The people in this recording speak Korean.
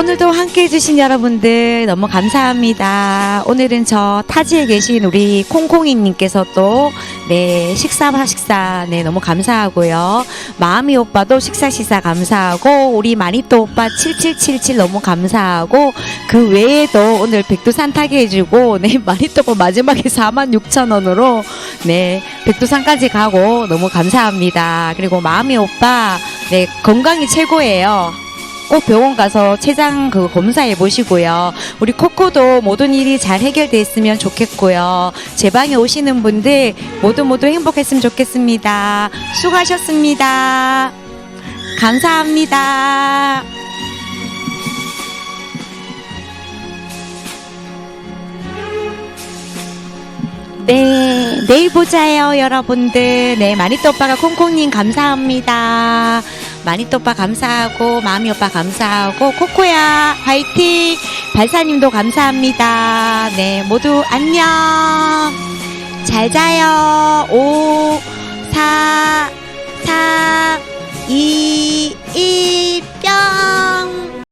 오늘도 함께 해주신 여러분들 너무 감사합니다. 오늘은 저 타지에 계신 우리 콩콩이님께서 또, 네, 식사, 식사, 네, 너무 감사하고요. 마음이 오빠도 식사, 식사 감사하고, 우리 마니또 오빠 7777 너무 감사하고, 그 외에도 오늘 백두산 타게 해주고, 네, 마니또 오빠 마지막에 46,000원으로, 네, 백두산까지 가고 너무 감사합니다. 그리고 마음이 오빠, 네, 건강이 최고예요. 꼭 병원 가서 췌장 그 검사해 보시고요. 우리 코코도 모든 일이 잘 해결됐으면 좋겠고요. 제 방에 오시는 분들 모두 모두 행복했으면 좋겠습니다. 수고하셨습니다. 감사합니다. 네, 내일 보자요, 여러분들. 네, 마니또 오빠가 콩콩님 감사합니다. 마니또 오빠 감사하고, 마미 오빠 감사하고, 코코야, 화이팅! 발사님도 감사합니다. 네, 모두 안녕! 잘 자요. 오.